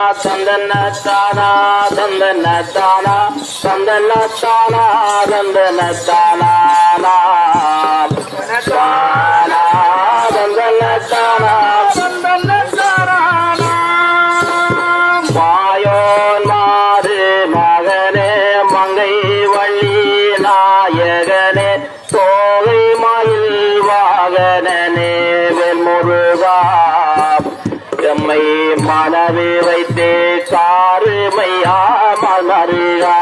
தந்தன தானா தந்தன தானா தந்தன தானா தந்தன தானா தானா. தந்தன தானா தந்தன தானா. மாயோன் மாறு மகனே மங்கை வள்ளி நாயகனே. மனது மனவே வைத்தே காருமையா மலருகா.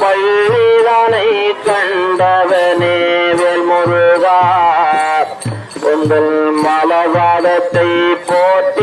பள்ளிதனை கண்டவனே வேல் முருகா உங்கள் மலவாதத்தை போற்ற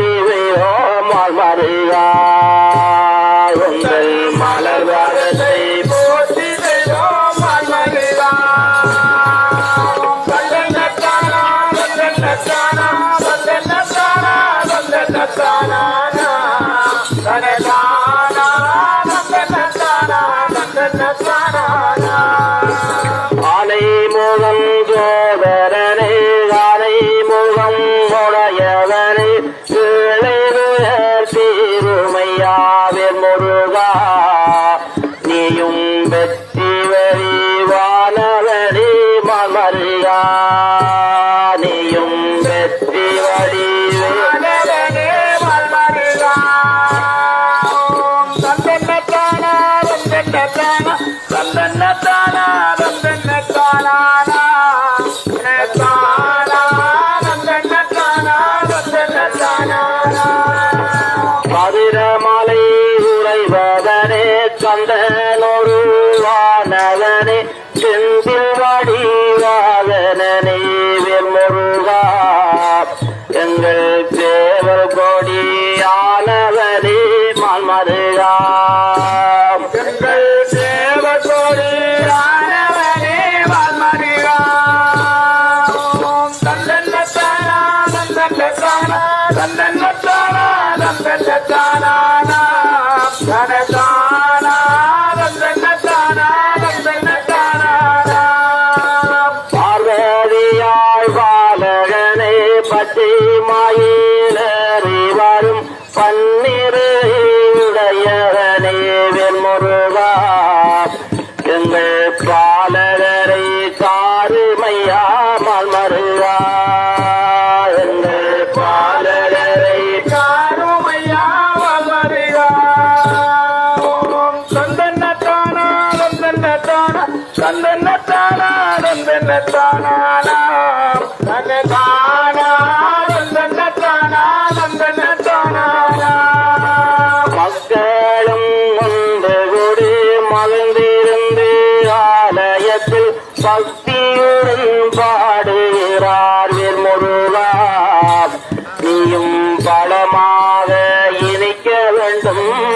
தந்தனத்தானா தந்தனத்தானா தந்தனத்தானா தந்தனத்தானா தந்தனத்தானா தந்தனத்தானா வானவனே செந்தில் வடிவாதனே பார்வதியாய் பாலகனே பச்சை மாயிலறி வரும் பன்னிரு உடையவனே வெண்முருகா எங்கள் மக்களும் ஒன்று கூடி ஆலயத்தில் பக்தியுடன் பாடுகிறார் முருகா. நீயும் படமாக இணைக்க வேண்டும்.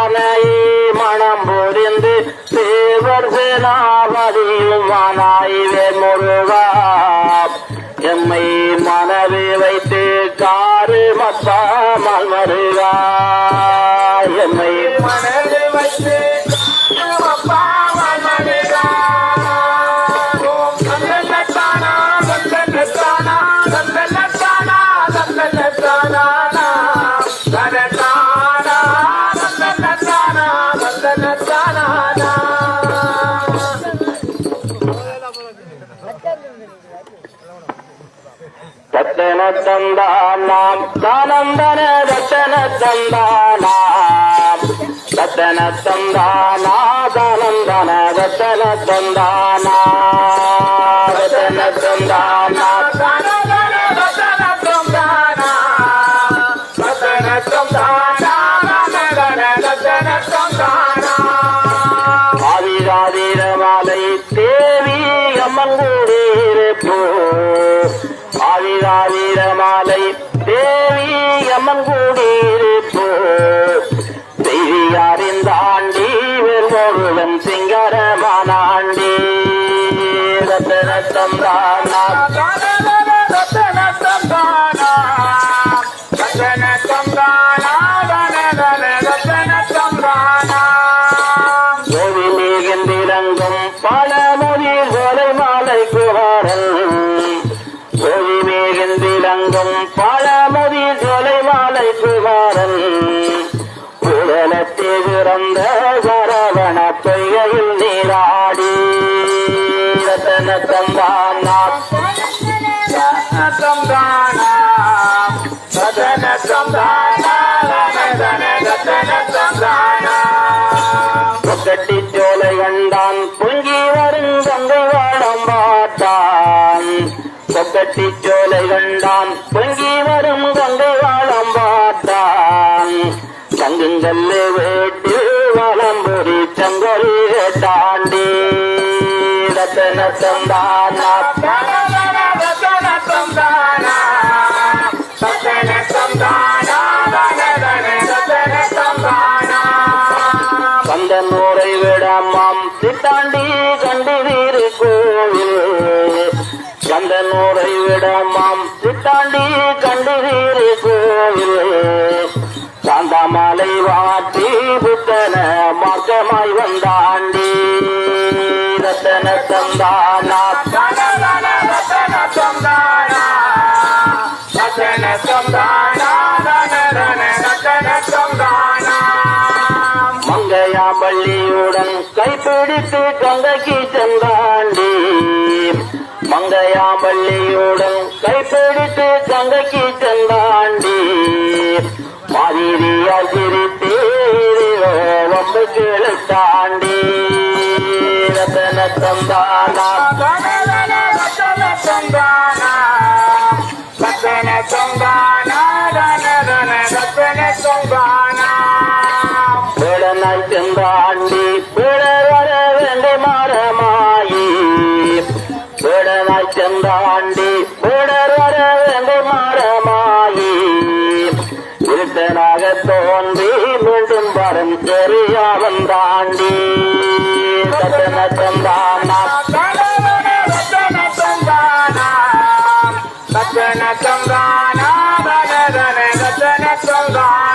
தேவர் சேனாபதியுமானாய் முருகா. எம்மை மனது வைத்து காரு மத்தாமல் வருகா எம்மை மனது வைத்து ரத்தன தந்தானாம் தானந்தன ரத்தன தந்தானாம் ரத்தன தந்தானா தானந்தன ரத்தன தந்தானா ரத்தன தந்தானா வெறும் சிங்கரமானாண்டி ரத்தன தந்தானா கோவிலேகின்றிறங்கும் பழமொழி கோலை மாலை குமாரன் கோவிலேகின்றிறங்கும் பழமொழி கோலை மாலை குமாரன் உடலத்தை பிறந்த கட்டி சோலை கண்டான் பொங்கி வரும் கங்கை வாடம் பாட்டான் கொக்கட்டி சோலை கண்டான் பொங்கி வரும் கங்கை வாழம் பாட்டான் தங்குங்கல்லு வேட்டு வளம்புரி தங்கல் தாண்டி ரத்தன தந்தானா அந்த நூரை விடமாம். சித்தாண்டி கண்டிவீரு கோவில். சாந்தாமலை வாட்டி புத்தன மார்க்கமாய் வந்தாண்டி. ரத்தன தந்தானா மங்கையாம்பள்ளியுடன் கைப்பிடித்து கங்கைக்கு சென்றாண்டி. மங்கையாம்பள்ளியுடன் கைப்பிடித்து தங்கைக்கு சென்றாண்டி மாதிரியா சிரித்து வம்பு கீழே தாண்டி ரத்தன தந்தானா செந்தாண்டி சென்றாண்டி வர வேண்டும் மரமாயி இருட்டனாக தோன்றி மீண்டும் வரும் தெரியா தாண்டி சத்தன தந்தானா கண்ணுக்கு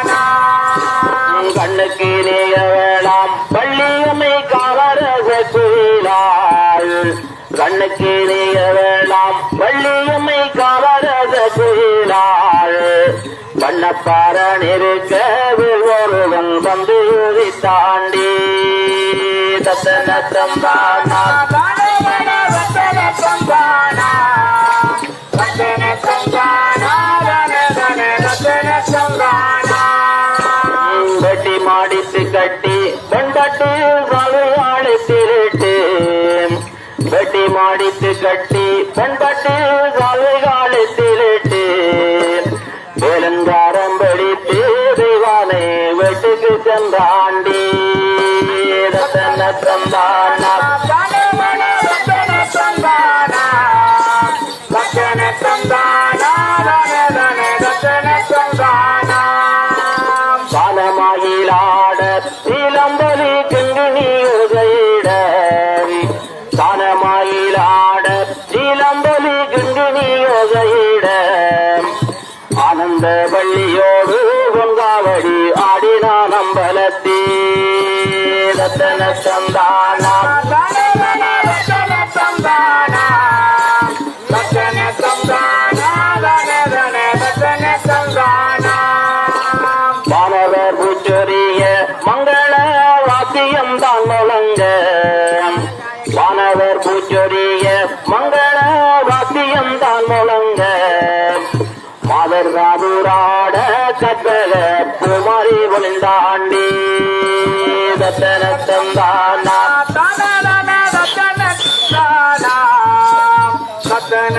தத்தன தந்தானா வெட்டி மாடித்து கட்டி கொண்டட்டு வாழ்வாழை திருட்டு. வெட்டி மாடித்து கட்டி கொண்டட்டு வாழ்வாழை திருட்டு. வேலங்காரம் படித்து தெய்வானை வெட்டுக்கு சென்றான். பூச்சொரிய மங்கள வாத்தியம் தான் முழங்க. வானவர் பூச்சொரிய மங்கள வாத்தியம் தான் దత్తన చందాన దత్తన చందాన దత్తన